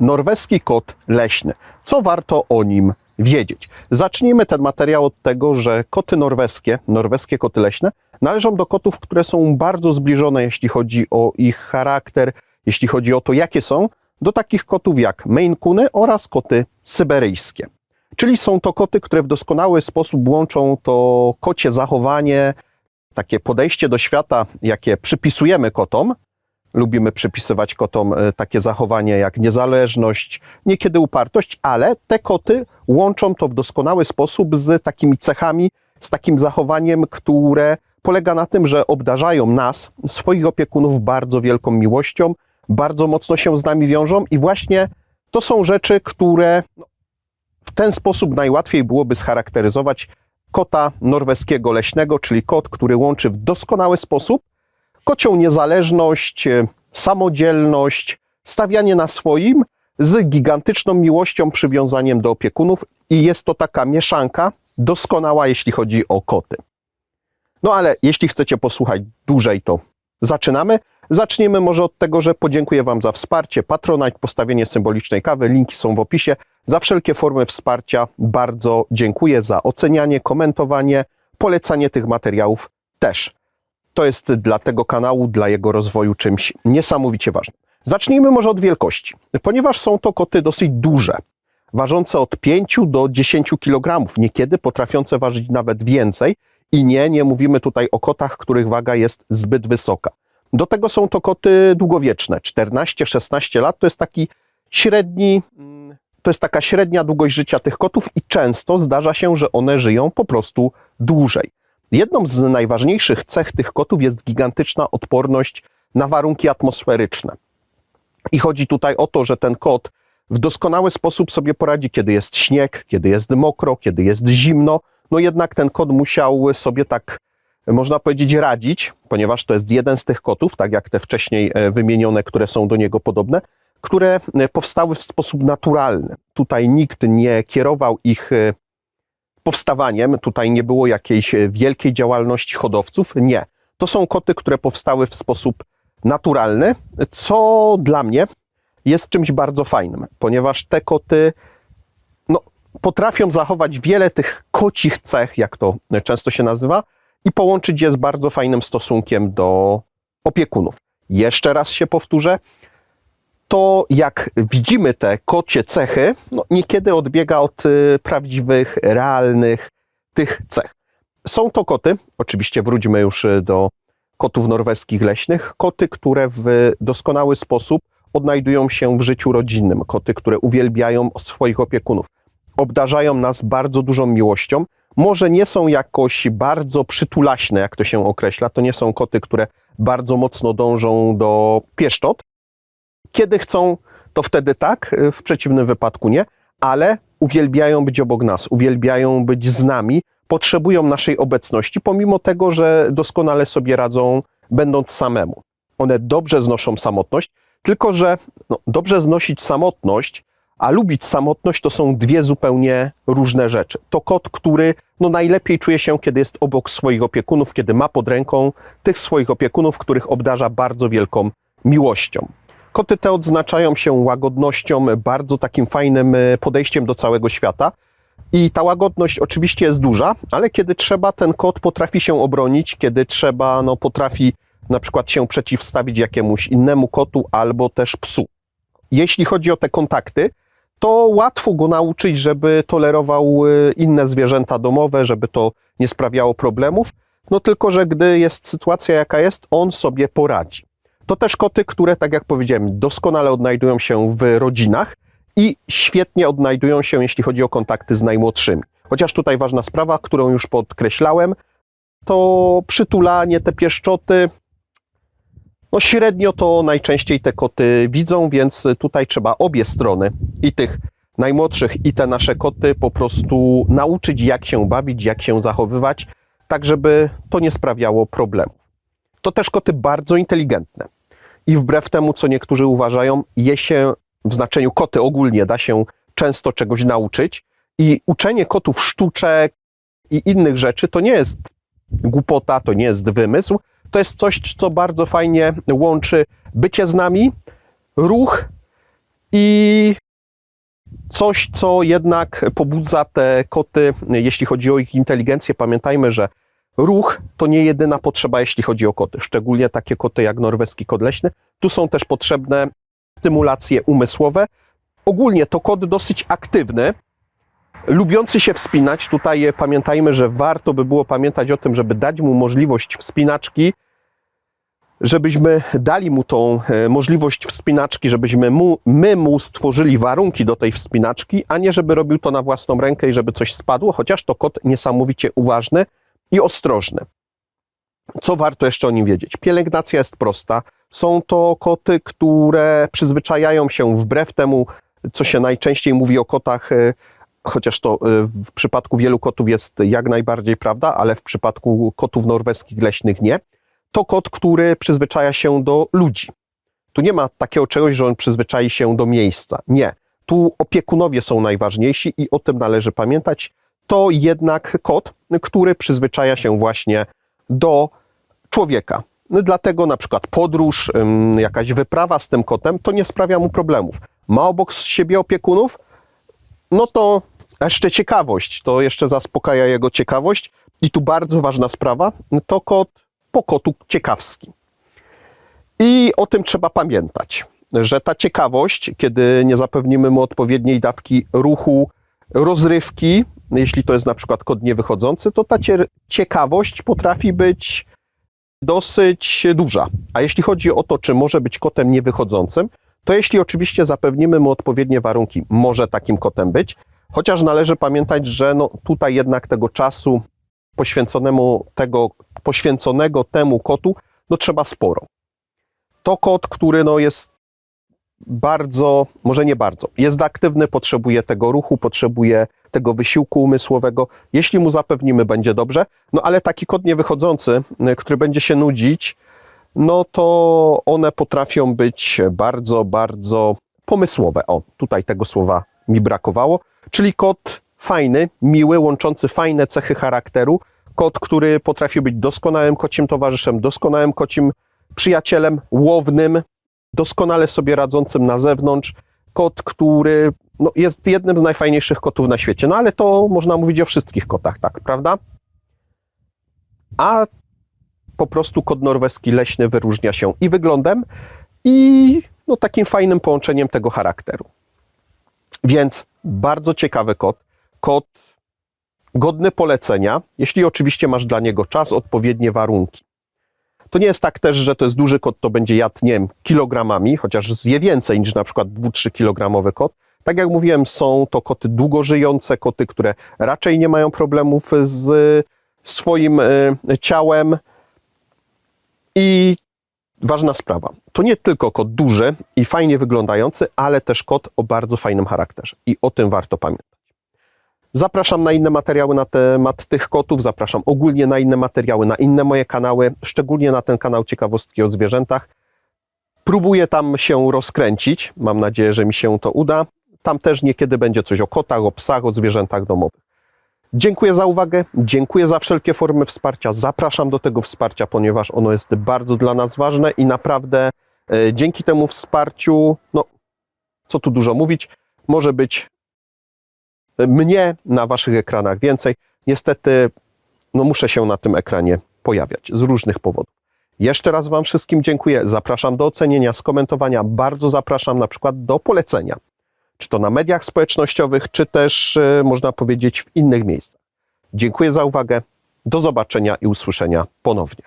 norweski kot leśny. Co warto o nim wiedzieć? Zacznijmy ten materiał od tego, że koty norweskie, norweskie koty leśne, należą do kotów, które są bardzo zbliżone, jeśli chodzi o ich charakter, jeśli chodzi o to, jakie są, do takich kotów jak Maine Coony oraz koty syberyjskie. Czyli są to koty, które w doskonały sposób łączą to kocie zachowanie, takie podejście do świata, jakie przypisujemy kotom. Lubimy przypisywać kotom e, takie zachowanie jak niezależność, niekiedy upartość, ale te koty łączą to w doskonały sposób z takimi cechami, z takim zachowaniem, które polega na tym, że obdarzają nas, swoich opiekunów, bardzo wielką miłością, bardzo mocno się z nami wiążą i właśnie to są rzeczy, które no, w ten sposób najłatwiej byłoby scharakteryzować kota norweskiego leśnego, czyli kot, który łączy w doskonały sposób kocią niezależność, e, samodzielność, stawianie na swoim z gigantyczną miłością, przywiązaniem do opiekunów i jest to taka mieszanka doskonała, jeśli chodzi o koty. No ale jeśli chcecie posłuchać dłużej, to zaczynamy. Zaczniemy może od tego, że podziękuję Wam za wsparcie, patronać, postawienie symbolicznej kawy. Linki są w opisie. Za wszelkie formy wsparcia bardzo dziękuję za ocenianie, komentowanie, polecanie tych materiałów też. To jest dla tego kanału, dla jego rozwoju czymś niesamowicie ważnym. Zacznijmy może od wielkości, ponieważ są to koty dosyć duże, ważące od 5 do 10 kg, niekiedy potrafiące ważyć nawet więcej. I nie, nie mówimy tutaj o kotach, których waga jest zbyt wysoka. Do tego są to koty długowieczne. 14-16 lat to jest taki średni, to jest taka średnia długość życia tych kotów i często zdarza się, że one żyją po prostu dłużej. Jedną z najważniejszych cech tych kotów jest gigantyczna odporność na warunki atmosferyczne. I chodzi tutaj o to, że ten kot w doskonały sposób sobie poradzi, kiedy jest śnieg, kiedy jest mokro, kiedy jest zimno. No jednak ten kot musiał sobie tak, można powiedzieć, radzić, ponieważ to jest jeden z tych kotów, tak jak te wcześniej e, wymienione, które są do niego podobne, które e, powstały w sposób naturalny. Tutaj nikt nie kierował ich e, powstawaniem, tutaj nie było jakiejś wielkiej działalności hodowców. Nie. To są koty, które powstały w sposób naturalny, co dla mnie jest czymś bardzo fajnym, ponieważ te koty no, potrafią zachować wiele tych kocich cech, jak to często się nazywa, i połączyć je z bardzo fajnym stosunkiem do opiekunów. Jeszcze raz się powtórzę, to jak widzimy te kocie cechy, no niekiedy odbiega od y, prawdziwych, realnych tych cech. Są to koty, oczywiście wróćmy już y, do kotów norweskich leśnych, koty, które w doskonały sposób odnajdują się w życiu rodzinnym, koty, które uwielbiają swoich opiekunów, obdarzają nas bardzo dużą miłością. Może nie są jakoś bardzo przytulaśne, jak to się określa, to nie są koty, które bardzo mocno dążą do pieszczot, kiedy chcą, to wtedy tak, w przeciwnym wypadku nie, ale uwielbiają być obok nas, uwielbiają być z nami, potrzebują naszej obecności, pomimo tego, że doskonale sobie radzą, będąc samemu. One dobrze znoszą samotność, tylko że no, dobrze znosić samotność, a lubić samotność to są dwie zupełnie różne rzeczy. To kot, który no, najlepiej czuje się, kiedy jest obok swoich opiekunów, kiedy ma pod ręką tych swoich opiekunów, których obdarza bardzo wielką miłością. Koty te odznaczają się łagodnością, bardzo takim fajnym e, podejściem do całego świata. I ta łagodność oczywiście jest duża, ale kiedy trzeba, ten kot potrafi się obronić, kiedy trzeba, no potrafi na przykład się przeciwstawić jakiemuś innemu kotu albo też psu. Jeśli chodzi o te kontakty, to łatwo go nauczyć, żeby tolerował e, inne zwierzęta domowe, żeby to nie sprawiało problemów. No tylko, że gdy jest sytuacja jaka jest, on sobie poradzi. To też koty, które, tak jak powiedziałem, doskonale odnajdują się w rodzinach i świetnie odnajdują się, jeśli chodzi o kontakty z najmłodszymi. Chociaż tutaj ważna sprawa, którą już podkreślałem, to przytulanie, te pieszczoty, no średnio to najczęściej te koty widzą, więc tutaj trzeba obie strony, i tych najmłodszych, i te nasze koty, po prostu nauczyć, jak się bawić, jak się zachowywać, tak żeby to nie sprawiało problemów. To też koty bardzo inteligentne. I wbrew temu, co niektórzy uważają, je się w znaczeniu koty ogólnie da się często czegoś nauczyć. I uczenie kotów sztuczek i innych rzeczy to nie jest głupota, to nie jest wymysł. To jest coś, co bardzo fajnie łączy bycie z nami, ruch I coś, co jednak pobudza te koty, jeśli chodzi o ich inteligencję. Pamiętajmy, że ruch to nie jedyna potrzeba, jeśli chodzi o koty, szczególnie takie koty jak norweski kot leśny. Tu są też potrzebne stymulacje umysłowe. Ogólnie to kot dosyć aktywny, lubiący się wspinać. Tutaj pamiętajmy, że warto by było pamiętać o tym, żeby dać mu możliwość wspinaczki, żebyśmy dali mu tą e, możliwość wspinaczki, żebyśmy mu, my mu stworzyli warunki do tej wspinaczki, a nie żeby robił to na własną rękę i żeby coś spadło, chociaż to kot niesamowicie uważny i ostrożny. Co warto jeszcze o nim wiedzieć? Pielęgnacja jest prosta. Są to koty, które przyzwyczajają się wbrew temu, co się najczęściej mówi o kotach, e, chociaż to e, w przypadku wielu kotów jest jak najbardziej prawda, ale w przypadku kotów norweskich leśnych nie. To kot, który przyzwyczaja się do ludzi. Tu nie ma takiego czegoś, że on przyzwyczai się do miejsca. Nie. Tu opiekunowie są najważniejsi i o tym należy pamiętać. To jednak kot, który przyzwyczaja się właśnie do człowieka. No, dlatego na przykład podróż, jakaś wyprawa z tym kotem, to nie sprawia mu problemów. Ma obok siebie opiekunów, no to jeszcze ciekawość, to jeszcze zaspokaja jego ciekawość. I tu bardzo ważna sprawa, to kot po kotu ciekawski. I o tym trzeba pamiętać, że ta ciekawość, kiedy nie zapewnimy mu odpowiedniej dawki ruchu, rozrywki, jeśli to jest na przykład kod niewychodzący, to ta cie- ciekawość potrafi być dosyć duża. A jeśli chodzi o to, czy może być kotem niewychodzącym, to jeśli oczywiście zapewnimy mu odpowiednie warunki, może takim kotem być, chociaż należy pamiętać, że no tutaj jednak tego czasu poświęconemu tego, poświęconego temu kotu, no trzeba sporo. To kot, który no jest bardzo, może nie bardzo, jest aktywny, potrzebuje tego ruchu, potrzebuje tego wysiłku umysłowego. Jeśli mu zapewnimy, będzie dobrze. No ale taki kot niewychodzący, y, który będzie się nudzić, no to one potrafią być bardzo, bardzo pomysłowe. O, tutaj tego słowa mi brakowało. Czyli kot fajny, miły, łączący fajne cechy charakteru. Kot, który potrafi być doskonałym kocim towarzyszem, doskonałym kocim przyjacielem, łownym, doskonale sobie radzącym na zewnątrz. Kot, który no, jest jednym z najfajniejszych kotów na świecie. No ale to można mówić o wszystkich kotach, tak, prawda? A po prostu kot norweski leśny wyróżnia się i wyglądem, i no, takim fajnym połączeniem tego charakteru. Więc bardzo ciekawy kot. Kot godny polecenia, jeśli oczywiście masz dla niego czas, odpowiednie warunki. To nie jest tak też, że to jest duży kot, to będzie jadł, nie wiem, kilogramami, chociaż zje więcej niż na przykład 2-3 kilogramowy kot. Tak jak mówiłem, są to koty długo żyjące, koty, które raczej nie mają problemów z swoim y, ciałem. I ważna sprawa, to nie tylko kot duży i fajnie wyglądający, ale też kot o bardzo fajnym charakterze. I o tym warto pamiętać. Zapraszam na inne materiały na temat tych kotów, zapraszam ogólnie na inne materiały, na inne moje kanały, szczególnie na ten kanał Ciekawostki o zwierzętach. Próbuję tam się rozkręcić, mam nadzieję, że mi się to uda. Tam też niekiedy będzie coś o kotach, o psach, o zwierzętach domowych. Dziękuję za uwagę, dziękuję za wszelkie formy wsparcia. Zapraszam do tego wsparcia, ponieważ ono jest bardzo dla nas ważne i naprawdę e, dzięki temu wsparciu, no co tu dużo mówić, może być mnie na waszych ekranach więcej. Niestety, no muszę się na tym ekranie pojawiać z różnych powodów. Jeszcze raz Wam wszystkim dziękuję. Zapraszam do ocenienia, skomentowania. Bardzo zapraszam na przykład do polecenia. Czy to na mediach społecznościowych, czy też e, można powiedzieć w innych miejscach. Dziękuję za uwagę. Do zobaczenia i usłyszenia ponownie.